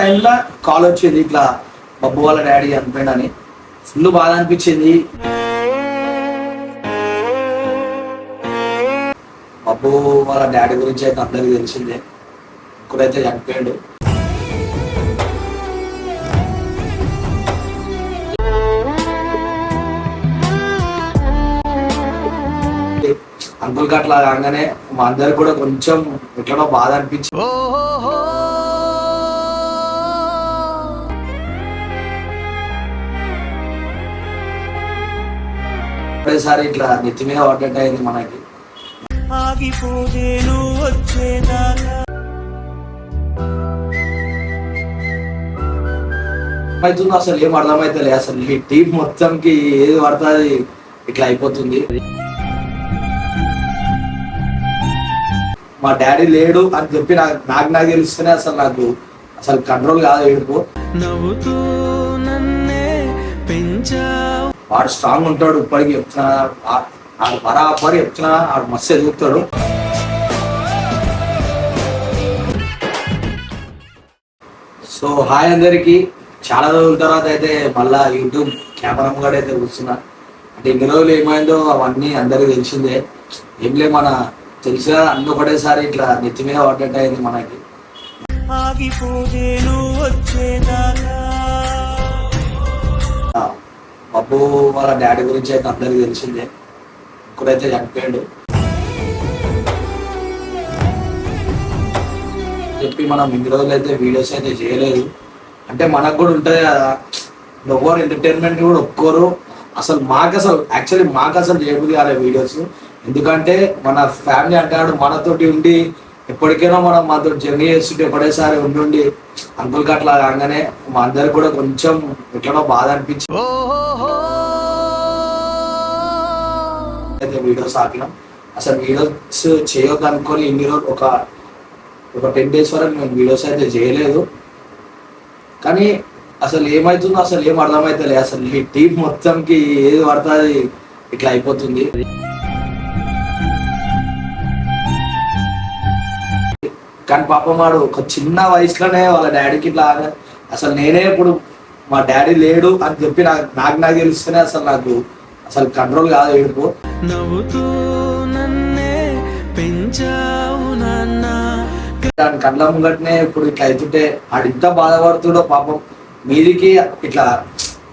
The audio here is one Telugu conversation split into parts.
టైంలో కాల్ వచ్చేది ఇట్లా బబ్బు వాళ్ళ డాడీ చనిపోయిండని ఫుల్ బాధ అనిపించింది. బబ్బు వాళ్ళ డాడీ గురించి అయితే అందరికీ తెలిసిందే. ఇక్కడైతే చనిపోయాడు. అంకుల్ కట్లా కాగానే మా అందరికి కూడా కొంచెం ఎట్లనో బాధ అనిపించింది ఒకేసారి ఇట్లా నెత్తి మీద పడ్డట్టు అయింది మనకి. ఆగిపోదేను వచ్చేదాకా అవుతుందో అసలు ఏం అర్థమైతలే అసలు ఈ టీం మొత్తంకి ఏది పడుతుంది ఇట్లా అయిపోతుంది. మా డాడీ లేడు అని చెప్పి నాకు నాకు నాకు తెలిస్తేనే అసలు నాకు అసలు కంట్రోల్ కాదు ఏడుపు. నవ్వుతూ వాడు స్ట్రాంగ్ ఉంటాడు ఇప్పటికి చెప్తున్నా ఆ- బరాబరి చెప్తున్నా ఆడు మస్తు ఎదుగుతాడు. సో హాయ్ అందరికీ. చాలా రోజుల తర్వాత అయితే మళ్ళా యూట్యూబ్ కెమెరా కూడా అయితే కూర్చున్నా. అంటే ఇన్ని రోజులు ఏమైందో అవన్నీ అందరికి తెలిసిందే. ఏం లే మన తెలిసిన అన్ని ఒకటేసారి ఇట్లా నెత్తి మీద పడ్డట్టు అయింది మనకి. ఆగిపోదేను వచ్చేదాకా. అబ్బు వాళ్ళ డాడీ గురించి అయితే అందరికి తెలిసిందే. ఇప్పుడైతే చనిపోయాడు. చెప్పి మనం ఇన్ని రోజులు అయితే వీడియోస్ అయితే చేయలేదు. అంటే మనకు కూడా ఉంటుంది కదా ఎవరు ఎంటర్టైన్మెంట్ కూడా ఒప్పుకోరు. అసలు మాకు అసలు యాక్చువల్లీ మాకు అసలు చేయబుద్ది కాలే వీడియోస్. ఎందుకంటే మన ఫ్యామిలీ అంటాడు మనతోటి ఉండి ఎప్పటికైనా మనం మాతో జర్నీ చేస్తుంటే ఒకటేసారి ఉండి అంకుల్ కట్లా కాగానే మా అందరికి కూడా కొంచెం ఎట్లనో బాధ అనిపించింది అయితే వీడియోస్ ఆపినాం. అసలు వీడియోస్ చేయొద్దు అనుకొని ఇన్ని రోజులు ఒక ఒక టెన్ డేస్ వరకు నేను వీడియోస్ అయితే చేయలేదు. కానీ అసలు ఏమవుతుందో అసలు ఏం అర్థమైతలే అసలు ఈ టీం మొత్తంకి ఏది పడుతుంది? ఇట్లా అయిపోతుంది. కానీ పాపం వాడు ఒక చిన్న వయసులోనే వాళ్ళ డాడీకి ఇట్లా అసలు నేనే ఇప్పుడు మా డాడీ లేడు అని చెప్పి నాకు నాకు నాకు తెలిస్తేనే అసలు నాకు అసలు కంట్రోల్ కాదు ఏడుపు. నవ్వుతూ నన్నే పెంచావు నాన్న. దాని కళ్ళ ముంగట్నే ఇప్పుడు ఇట్లా అవుతుంటే ఆడింత బాధపడుతుండో పాపం మీదికి ఇట్లా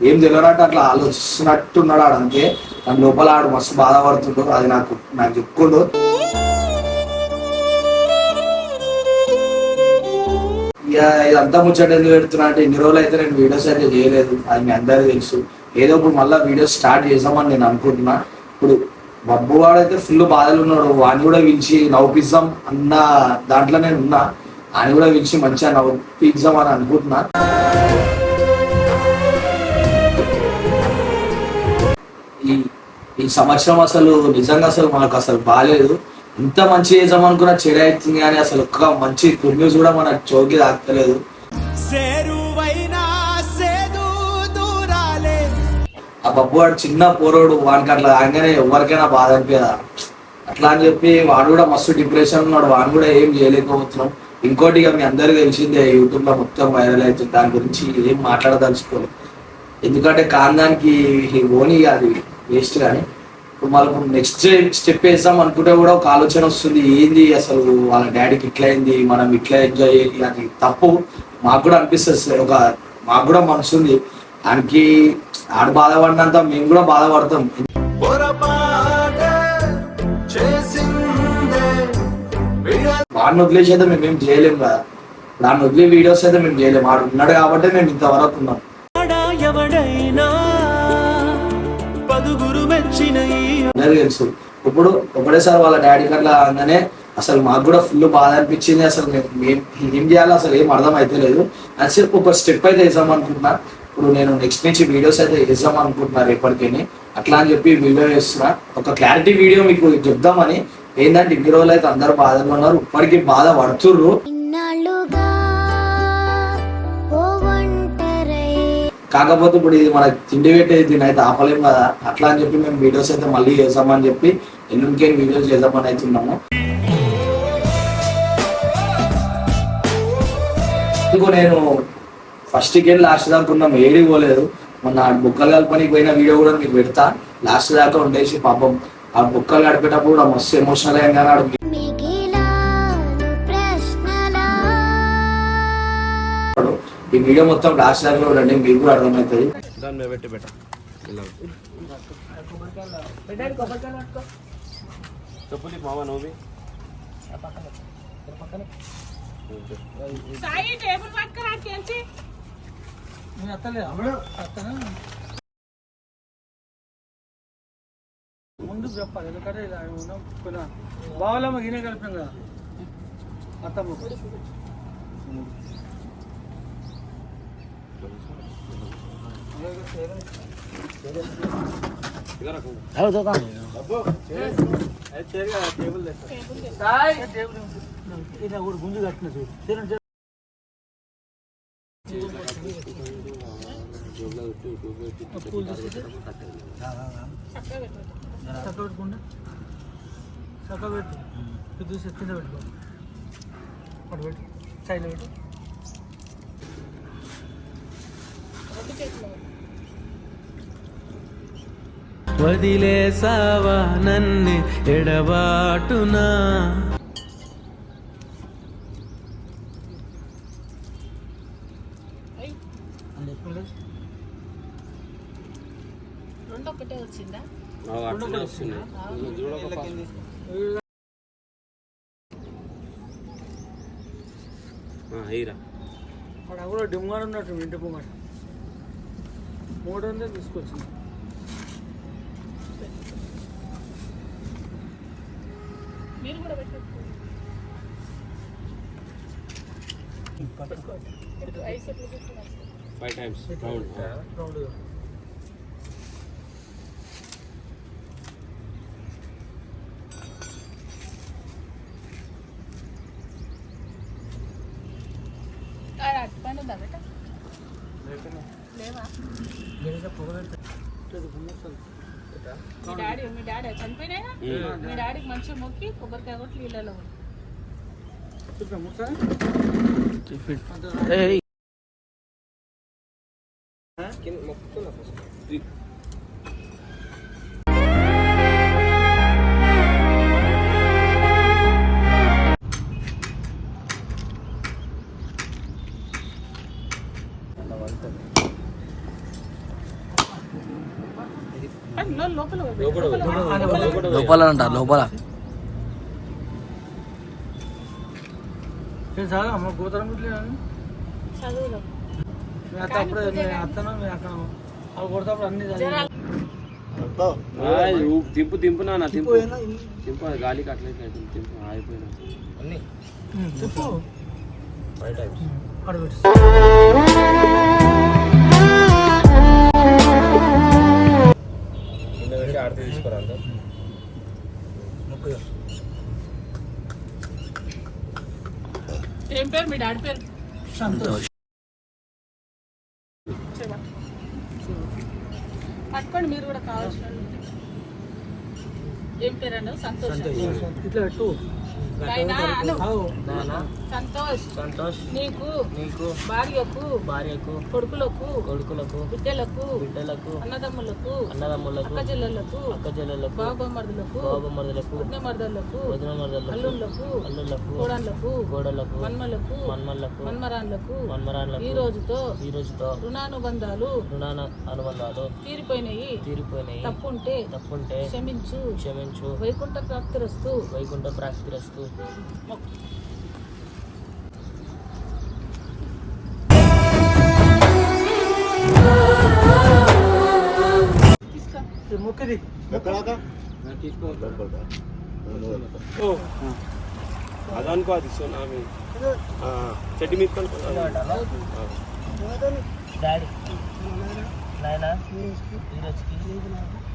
ఏం తెలియనట్టు అట్లా ఆలోచిస్తున్నట్టున్నాడు ఆడు అంతే దాని లోపల ఆడు మస్తు బాధపడుతుండు. అది నాకు నాకు చెప్పుకుండు. ఇక ఇదంతా ముచ్చట ఎందుకు పెడుతున్నా అంటే ఇన్ని రోజులు అయితే నేను వీడియోస్ అయితే చేయలేదు. అది మీ అందరికీ తెలుసు. ఏదో ఇప్పుడు మళ్ళీ వీడియోస్ స్టార్ట్ చేసామని నేను అనుకుంటున్నా. ఇప్పుడు బబ్బు వాడైతే ఫుల్ బాధలు ఉన్నాడు. వాడిని కూడా పిలిచి నవ్వుపిద్దాం అన్న దాంట్లో నేను ఉన్నా. ఆయన కూడా పిలిచి మంచిగా నవ్వుపిద్దాం అని అనుకుంటున్నా. ఈ ఈ సంవత్సరం అసలు నిజంగా అసలు మనకు అసలు బాగాలేదు ఇంత మంచి చేద్దాం అనుకున్న చెడు అవుతుంది కానీ అసలు ఒక్క మంచి గుడ్ న్యూస్ కూడా మన చోకి తాకలేదు ఆ బబ్బు వాడు చిన్న పోరోడు వానికి అట్లా రాగానే ఎవరికైనా బాధ అనిపించదా? అట్లా అని చెప్పి వాడు కూడా మస్తు డిప్రెషన్ ఉన్నాడు వాడు కూడా ఏం చేయలేకపోతున్నాం. ఇంకోటి ఇక మీ అందరికీ తెలిసిందే యూట్యూబ్లో మొత్తం వైరల్ అవుతుంది. దాని గురించి ఏం మాట్లాడదలుచుకోలేదు. ఎందుకంటే కాందానికి ఓని అది వేస్ట్ కానీ ఇప్పుడు మళ్ళీ నెక్స్ట్ స్టెప్ వేద్దాం అనుకుంటే కూడా ఒక ఆలోచన వస్తుంది ఏంది అసలు వాళ్ళ డాడీకి ఇట్లా అయింది మనం ఇట్లా ఎంజాయ్ చేయాలి అది తప్పు. మాకు కూడా అనిపిస్తుంది సార్ ఒక మాకు కూడా మనసు ఉంది. దానికి ఆడు బాధపడినంత మేము కూడా బాధపడతాం. వాడిని వదిలేసి అయితే మేము చేయలేము కదా దాన్ని వదిలే వీడియోస్ అయితే మేము చేయలేము వాడు ఉన్నాడు కాబట్టి మేము ఇంతవరకు ఉన్నాం. ఎవడైనా పదుగురు మెచ్చిన అందరికీ తెలుసు. ఇప్పుడు ఒకటేసారి వాళ్ళ డాడీ కట్లా అనగానే అసలు మాకు కూడా ఫుల్ బాధ అనిపించింది. అసలు మేము ఏం చేయాలో అసలు ఏం అర్థం అయితే లేదు అసలు ఒక స్టెప్ అయితే వేసాం అనుకుంటున్నా. ఇప్పుడు నేను నెక్స్ట్ నుంచి వీడియోస్ అయితే వేసాం అనుకుంటున్నా రేపటికి అట్లా అని చెప్పి వీడియో చేస్తున్నా ఒక క్లారిటీ వీడియో మీకు చెప్దామని. ఏంటంటే ఇన్ని రోజులు అయితే అందరు బాధలు ఉన్నారు. ఇప్పటికీ బాధ పడుతుర్రు. కాకపోతే ఇప్పుడు ఇది మనకి తిండి పెట్టేది దీని అయితే ఆపలేం కదా. అట్లా అని చెప్పి మేము వీడియోస్ అయితే మళ్ళీ చేద్దామని చెప్పి ఎల్లుండికే వీడియోస్ చేద్దామని అయితే ఉన్నాము. ఇందుకు నేను ఫస్ట్కి లాస్ట్ దాకా ఉన్నాం ఏడి పోలేదు. మొన్న ఆ బుక్కలు కలపనికి పోయిన వీడియో కూడా మీకు పెడతా. లాస్ట్ దాకా ఉండేసి పాపం ఆ బుక్కలు గడిపేటప్పుడు కూడా మస్తు ఎమోషనల్ అయ్యాం కానీ ఆడు ఈ వీడియో మొత్తం లాస్ట్ దాకా చూడండి మీకు కూడా అర్థమవుతుంది. దాని మీద పెట్టి పెట్ట. ఇలా. చెప్పు మామ నువ్వు సాయి టేబుల్ పట్టుకురా చేసి ముందుకు చెప్పాలి ఎందుకంటే ఇలా ఉన్నాం బావలమ్మ గిన్నె కలిపినాం కదా అత్తమ్మ. ఇలా కూడా గుంజు కట్టిన చూడు తినండి, తినండి. పూలు తీసుకుంటే చక్క పెట్టుకుంటా చక్క పెట్టు ఇది చూసి కింద పెట్టుకో అటు పెట్టు సైడ్లో పెట్టు వదిలేసావా నన్ను ఎడబాటునా. రెండు ఒకటే వచ్చిందా అక్కడ కూడా డిమ్గా ఉన్నట్టు ఇంటి పొంగట మూడు వందలు తీసుకొచ్చింది ఫైవ్ టైమ్స్ రౌండ్ రౌండ్గా అట్టుపండు ఉందా బెట లేవా గడిగా పొగ పెడతా గుమ్మొస్తుంది మీ డాడీ మీ డాడీ చనిపోయినా మీ డాడీకి మంచిగా మొక్కి కొబ్బరికాయ కొట్టి నీళ్ళలో లోపల పోయి. లోపల నేను చాలా అమ్మ గోతరం పెట్టలేదు చదువులో. మీ అత్త అప్పుడే మీ అత్తను మీ అక్కను అవి కొడతాప్పుడు అన్ని చదివి- తింపు తింపు నాన్న తింపు. తింపు అది గాలికి అట్లయితే అవుతుంది తింపు ఆగిపోయినా. అక్కడ ఆడితే తీసుకురా అంతా? ఏం పేరు? మీ డాడీ పేరు? సంతోష్. పట్టుకోండి మీరు కూడా కావాల్సిన. ఏం పేరు అన్నావు సంతోష్. ఇట్లా సంతోష్. సంతోష్? నీకు? నీకు? భార్యకు? భార్యకు? కొడుకులకు? కొడుకులకు? బిడ్డలకు? బిడ్డలకు? అన్నదమ్ములకు? అన్నదమ్ములకు? అక్క చెల్లెళ్ళకు అక్క చెల్లెలకు బాబమ్మరులకు బాబమరుదులకు? వదిన మరదలకు వదిన మరదలకు అల్లుళ్ళకు? అల్లులకు కోడళ్ళకు? గోడలకు మన్మలకు? మన్మలకు మన్మరాన్లకు? ఈ మన్మరాన్లకు రోజుతో ఈ రోజుతో రుణానుబంధాలు రుణాన అనుబంధాలు తీరిపోయినాయి. తీరిపోయినాయి. తప్పుంటే తప్పుంటే క్షమించు. క్షమించు. వైకుంఠ ప్రాప్తిరస్తు. వైకుంఠ ప్రాప్తిరస్తు. ఈ మొక్కది అదనుకో అది సునామీ ఆ, చెట్టు మీద కనుక్కో. డాడీ నాయనా ఈ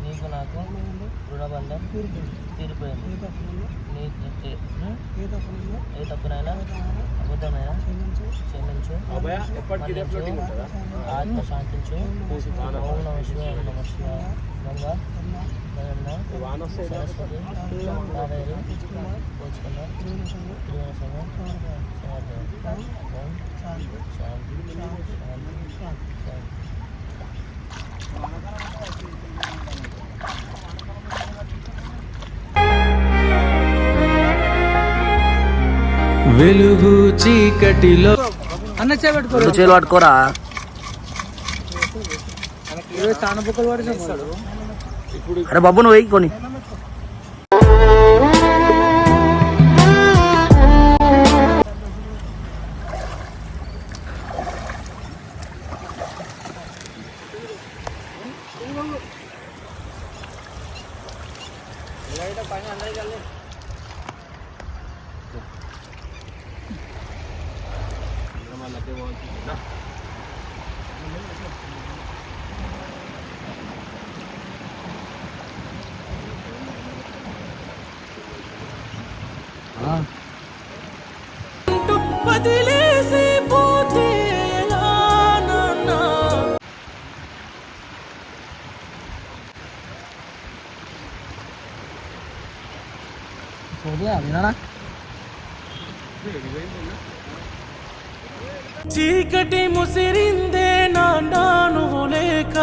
నీకు నాకు రుణబంధం తీరిపోయింది ఏ తప్పునైనా అబద్ధమైనా క్షమించు ఆత్మ శాంతించు మౌన విషయం నమస్కారంగా సరస్వతి కావేరి పోచుకున్నా త్రివేశము శాంతి శాంతి శాంతి శాంతి శాంతి వెలుగు చీకటిలో. అన్న చేపెట్టుకో పట్టుకోరా. చాలా పడితే అరే బాబు నువ్వు వెయ్యి కొని. చీకటి ముసిరిందే నాన్నా నువ్వు లేక.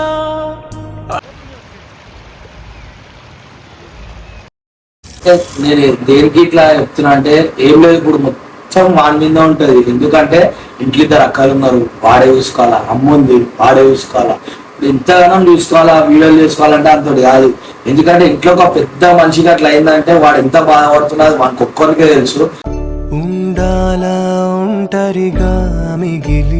నేను దేనికి ఇట్లా చెప్తున్నా అంటే ఏం లేదు ఇప్పుడు మొత్తం వాడి మీద ఉంటది. ఎందుకంటే ఇంట్లో ఇద్దరు అక్కలు ఉన్నారు. వాడే చూసుకోవాలా? అమ్ముంది వాడే చూసుకోవాలా? ఇప్పుడు చూసుకోవాలా? వీడియోలు చేసుకోవాలంటే అంతటి కాదు. ఎందుకంటే ఇంట్లో ఒక పెద్ద మనిషికి అట్లా అయిందంటే వాడు ఎంత బాధపడుతున్నది మనకు ఒక్కరికే తెలుసు. ఉండాలా ఒంటరిగా మిగిలి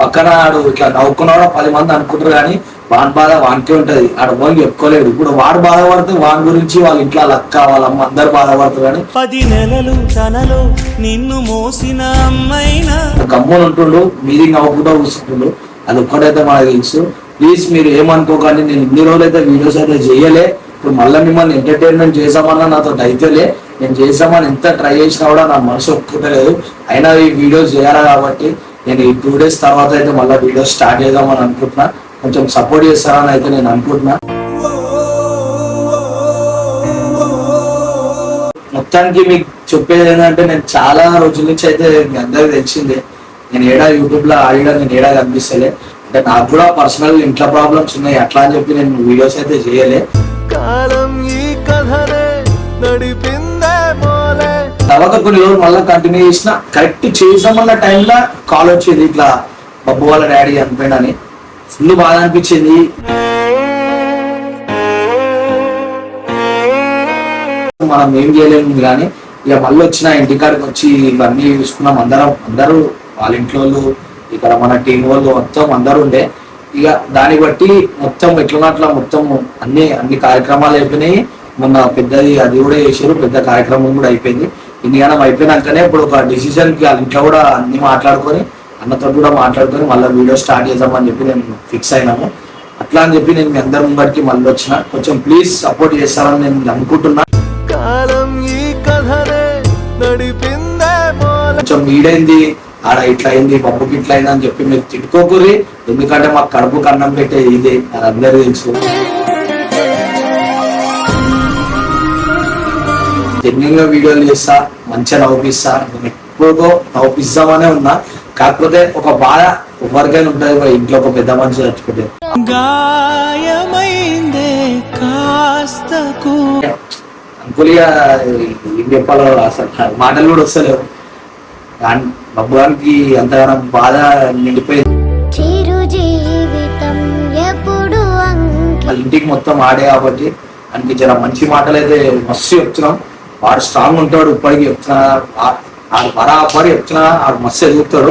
పక్కన ఆడు ఇట్లా నవ్వుకున్నాడు పది మంది అనుకుంటారు కానీ వాని బాధ వానికే ఉంటది. ఆడు పోయి చెప్పుకోలేడు. ఇప్పుడు వాడు బాధపడితే వాని గురించి వాళ్ళ ఇంట్లో లక్క వాళ్ళ అమ్మ అందరు బాధపడతారు కానీ పది నెలలు తనలో నిన్ను మోసిన అమ్మైనా? గమ్మున ఉంటుండు మీది నవ్వుకుంటూ కూర్చుంటుండు. అది ఒక్కటైతే మనకు తెలుసు. ప్లీజ్ మీరు ఏమనుకోకండి నేను ఇన్ని రోజులైతే వీడియోస్ అయితే చేయలే. ఇప్పుడు మళ్ళీ మిమ్మల్ని ఎంటర్టైన్మెంట్ చేసామన్నా నాతో అయితేలే నేను చేసామని ఎంత ట్రై చేసినా కూడా నా మనసు ఒప్పుకోలేదు అయినా ఈ వీడియోస్ చేయాలా కాబట్టి నేను ఈ టూ డేస్ తర్వాత అయితే మళ్ళీ వీడియోస్ స్టార్ట్ చేద్దామని అనుకుంటున్నా. కొంచెం సపోర్ట్ చేస్తారని అయితే నేను అనుకుంటున్నా. మొత్తానికి మీకు చెప్పేది ఏంటంటే నేను చాలా రోజుల నుంచి అయితే మీ అందరికి తెలిసిందే. నేను ఏడా యూట్యూబ్లో ఆడినా నేను ఏడా కనిపిస్తలే. అంటే నాకు కూడా పర్సనల్ ఇంట్లో ప్రాబ్లమ్స్ ఉన్నాయి. అట్లా అని చెప్పి నేను వీడియోస్ అయితే చేయలే. కాలం ఈ కథనే నడిపిందేమో తర్వాత కొన్ని రోజులు మళ్ళీ కంటిన్యూ చేసిన కరెక్ట్ చేసామన్న టైంలో కాల్ వచ్చేది ఇట్లా బబ్బు వాళ్ళ డాడీ చనిపోయినని ఫుల్ బాధ అనిపించింది. మనం ఏం చేయలేము కానీ ఇక మళ్ళీ వచ్చిన ఇంటికాడికి వచ్చి ఇవన్నీ చూసుకున్నాం. అందరం అందరూ వాళ్ళ ఇంట్లో వాళ్ళు, ఇక్కడ మన టీం వాళ్ళు మొత్తం అందరూ ఉండే. ఇక దాన్ని బట్టి మొత్తం ఎట్లా అట్లా మొత్తం అన్ని అన్ని కార్యక్రమాలు అయిపోయినాయి. మొన్న పెద్దది అది కూడా చేశారు పెద్ద కార్యక్రమం కూడా అయిపోయింది. ఇన్నిగానం అయిపోయినాకనే ఇప్పుడు ఒక డిసిజన్కి వాళ్ళ ఇంట్లో కూడా అన్ని మాట్లాడుకొని అన్నతో కూడా మాట్లాడుకొని మళ్ళీ వీడియో స్టార్ట్ చేద్దామని చెప్పి నేను ఫిక్స్ అయినాము. అట్లా అని చెప్పి నేను మీ అందరి ముందరికి మళ్ళీ వచ్చిన. కొంచెం ప్లీజ్ సపోర్ట్ చేస్తారని నేను అనుకుంటున్నా. కాలం ఈ కథనే నడిపిందే మోలే కొంచెం వీడైంది ఆడ ఇట్లా అయింది పప్పుకి ఇట్లా అయింది అని చెప్పి మీరు తిట్టుకోకూరి ఎందుకంటే మాకు కడుపు కన్నం పెట్టే ఇదే. అది అందరికీ తెలుసు. జెన్యున్గా వీడియోలు చేస్తా మంచిగా నవ్వుపిస్తా. నేను ఎప్పుడో నవ్వుపిస్తామనే ఉన్నా. కాకపోతే ఒక బాధ ఎవరికైనా ఉంటుంది ఇంట్లో ఒక పెద్ద మనిషి చచ్చిపోతే. అంకులిగా ఏం చెప్పాలో అసలు మాటలు కూడా వస్తలేవు. బబ్బుగానికి అంతగానం బాధ నిండిపోయింది. వాళ్ళ ఇంటికి మొత్తం ఆడే కాబట్టి జర మంచి మాటలు అయితే మస్తు చెప్తున్నాం. వాడు స్ట్రాంగ్ ఉంటాడు ఇప్పటికి చెప్తున్నా ఆ- బరాబరి చెప్తున్నా ఆడు మస్తు ఎదుగుతాడు.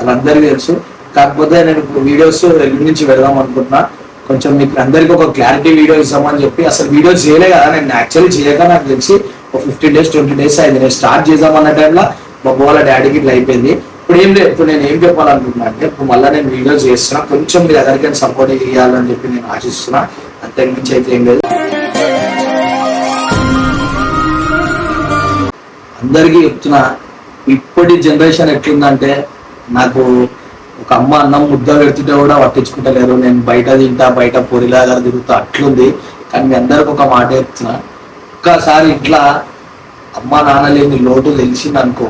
వాళ్ళందరికీ తెలుసు. కాకపోతే నేను వీడియోస్ ఎల్లుండి నుంచి వెళ్దాం అనుకుంటున్నా. కొంచెం మీకు అందరికి ఒక క్లారిటీ వీడియో ఇస్తామని చెప్పి అసలు వీడియోస్ చేయలే కదా నేను యాక్చువల్లీ చేయక నాకు తెలిసి ఒక ఫిఫ్టీన్ డేస్ ట్వంటీ డేస్ అయింది. నేను స్టార్ట్ చేద్దామన్న టైంలో బాబు వాళ్ళ డాడీకి ఇట్లా అయిపోయింది. ఇప్పుడు ఏం లేదు. ఇప్పుడు నేను ఏం చెప్పాలనుకుంటున్నా అంటే ఇప్పుడు మళ్ళీ నేను వీడియోస్ చేస్తున్నా. కొంచెం మీ దగ్గరికి సపోర్ట్ చేయాలని చెప్పి నేను ఆశిస్తున్నా. అంతకుమించి అయితే ఏం లేదు. అందరికీ చెప్తున్నా ఇప్పటి జనరేషన్ ఎట్లుందంటే నాకు ఒక అమ్మ అన్నం ముద్ద పెడుతుంటే కూడా పట్టించుకుంటలేరు. నేను బయట తింటా బయట పొరిలాగా తిరుగుతా అట్లుంది. కానీ మీ అందరికి ఒక మాట చెప్తున్నా. ఒక్కసారి ఇట్లా అమ్మ నాన్న లేని లోటు తెలిసింది అనుకో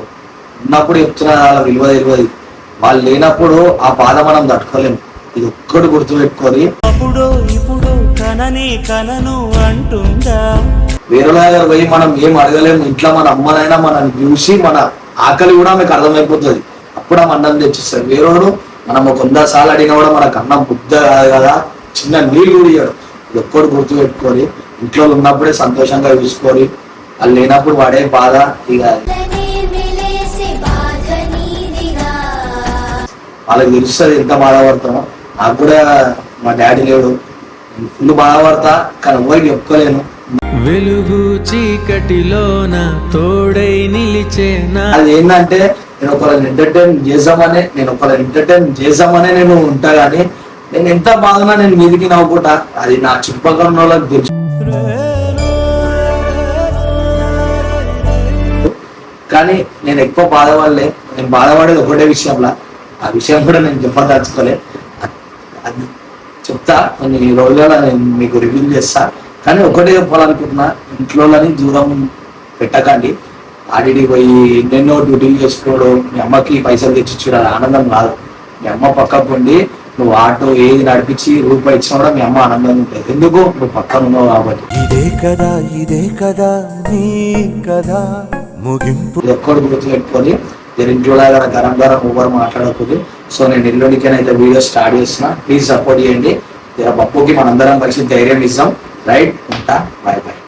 ఉన్నప్పుడు చెప్తున్నా వాళ్ళ విలువ తెలియదు. వాళ్ళు లేనప్పుడు ఆ బాధ మనం తట్టుకోలేము ఇది ఒక్కటి గుర్తుపెట్టుకొని. అప్పుడో ఇప్పుడు కనని కనను అంటుందా? వేరే దగ్గర పోయి మనం ఏం అడగలేము ఇంట్లో మన అమ్మనైనా మనల్ని చూసి మన ఆకలి కూడా మీకు అర్థమైపోతుంది. అప్పుడు ఆమె అన్నం తెచ్చిస్తారు. వేరేవాడు మనం ఒక వంద సార్లు అడిగినా కూడా మనకు అన్నం బుద్ధ కాదు కదా. చిన్న నీళ్ళు కూడా ఇయ్యడు. ఇది ఒక్కడు ఇంట్లో ఉన్నప్పుడే సంతోషంగా చూసుకొని వాళ్ళు లేనప్పుడు వాడే బాధ ఇక వాళ్ళకి తెలుస్తుంది ఎంత బాధపడతామో. నాకు కూడా మా డాడీ లేడు. ఫుల్ బాధపడతా కానీ ఎవరికి చెప్పుకోలేను. వెలుగు చీకటిలోన తోడై నిలిచేనా అది ఏంటంటే నేను ఒకళ్ళని ఎంటర్టైన్ చేద్దామనే నేను ఒకళ్ళని ఎంటర్టైన్ చేద్దామనే నేను ఉంటా కానీ నేను ఎంత బాధనా నేను మీదికి నవ్వుకుంటా. అది నా చుట్టుపక్కల ఉన్న వాళ్ళకి తెలుసు. కానీ నేను ఎక్కువ బాధపడలే. నేను బాధపడేది ఒకటే విషయంలో. ఆ విషయం కూడా నేను చెప్పదలుచుకోలే. అ- అది చెప్తా కొన్ని రోజులలో నేను మీకు రివ్యూ చేస్తా. కానీ ఒకటే చెప్పాలనుకుంటున్నా ఇంట్లోని దూరం పెట్టకండి. ఆడికి పోయి ఎన్నెన్నో డ్యూటీలు చేసుకోవడం మీ అమ్మకి పైసలు తెచ్చిచ్చుడు ఆనందం కాదు. మీ అమ్మ పక్కకు ఉండి నువ్వు ఆటో ఏది నడిపించి రూపాయి ఇచ్చినా కూడా మీ అమ్మ ఆనందంగా ఉంటుంది. ఎందుకు? నువ్వు పక్కన ఉన్నావు కాబట్టి. ఇదే కదా ఇదే కదా నీ కదా ముగింపు. ఇది ఒక్కడు గుర్తు పెట్టుకొని నేను ఇంట్లో లాగా గరం గరం ఊబర్ మాట్లాడకూడదు. సో నేను ఎల్లుండికైనా వీడియో స్టార్ట్ చేస్తున్నా. ప్లీజ్ సపోర్ట్ చేయండి. పప్పుకి మనందరం కలిసి ధైర్యం ఇస్తాం రైట్ ఉంటా? Bye bye